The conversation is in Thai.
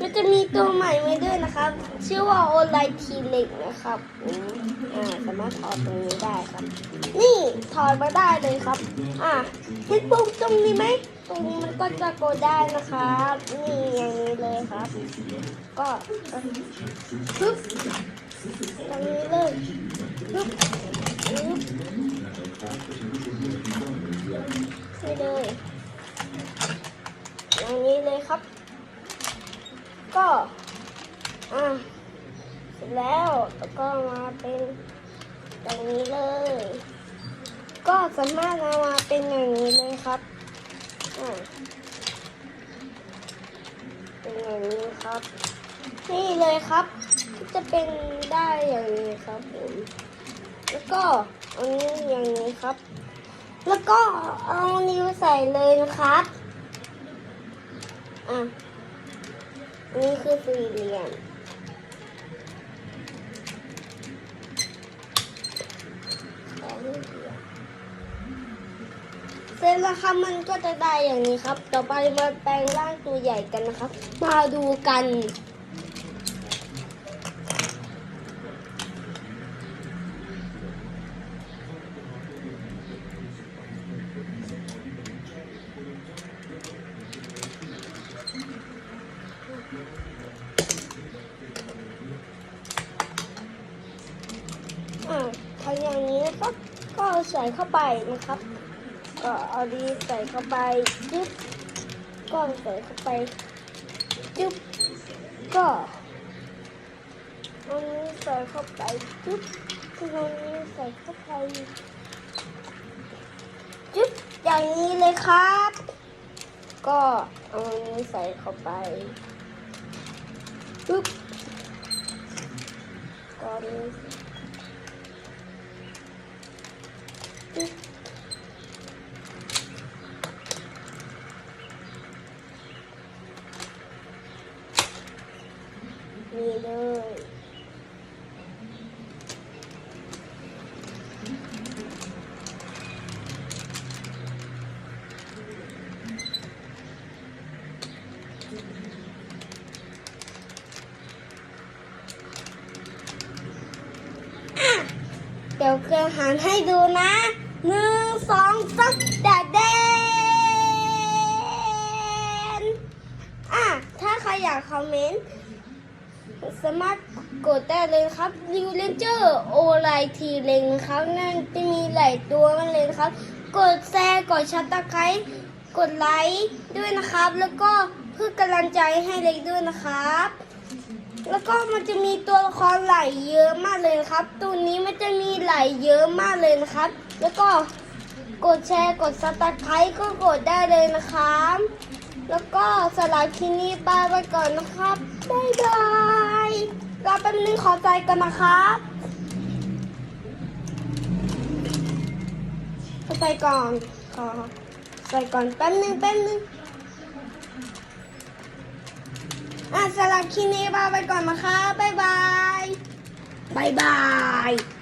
มันจะมีตัวใหม่มาด้วยนะครับ ชื่อว่าโอไลทีเล็กนะครับอ่าสามารถถอดตรงนี้ได้ครับ นี่ถอดมาได้เลยครับ อ่าเห็นปุ่มตรงนี้ไหมตรงนี้มันก็จะโกดได้นะครับ นี่อย่างนี้เลยครับ ก็ปึ๊บตรงนี้เลยปึ๊บปึ๊บนี่เลยอย่างนี้เลยครับ ก็อะเสร็จแล้วแล้วก็มาเป็นอย่างนี้เลย ก็สามารถเอามาเป็นอย่างนี้เลยครับอะเป็นอย่างนี้ครับ นี่เลยครับ จะเป็นได้อย่างนี้ครับผมแล้วก็อันนี้อย่างนี้ครับ แล้วก็เอานิ้วใส่เลยนะครับ อะ นี่คือสี่เหลี่ยมสองเหลี่ยม เสร็จแล้วครับมันก็จะได้อย่างนี้ครับ ต่อไปมาแปลงร่างตัวใหญ่กันนะครับ มาดูกัน อ่าทำอย่างนี้นะครับก็เอาใส่เข้าไปนะครับ ก็เอาดีใส่เข้าไปจึ๊บก็ใส่เข้าไปจึ๊บก็เอานี้ใส่เข้าไปจึ๊บก็เอานี้ใส่เข้าไปจึ๊บอย่างนี้เลยครับ ก็เอาอันนี้ใส่เข้าไปปึ๊บก็อัน นี้นี่เลยอะเดี๋ยวเกลือหันให้ดูนะ หนึ่งสองสามแดดเดนอะ ถ้าใครอยากคอมเมนต์ สามารถกดได้เลยครับริวเลนเจอร์โอไลทีเลงครับนั่นจะมีหลายตัวกันเลยนะครับ กดแชร์กดชัตตะไคร้กดไลค์ด้วยนะครับ แล้วก็เพื่อกำลังใจให้เล็กด้วยนะครับ แล้วก็มันจะมีตัวละครไหลเยอะมากเลยนะครับ ตัวนี้มันจะมีไหลเยอะมากเลยนะครับ แล้วก็กดแชร์กดซับสไครต์ก็กดได้เลยนะครับ แล้วก็สำหรับคลิปนี้บาไปก่อนนะครับบ๊ายบายรอแป๊บนึงขอใจกันนะครับขอใจก่อนขอใส่ก่อนแป๊บนึงแป๊บนึงอะสำหรับคลิปนี้บาไปก่อนนะคะบ๊ายบายบ๊ายบาย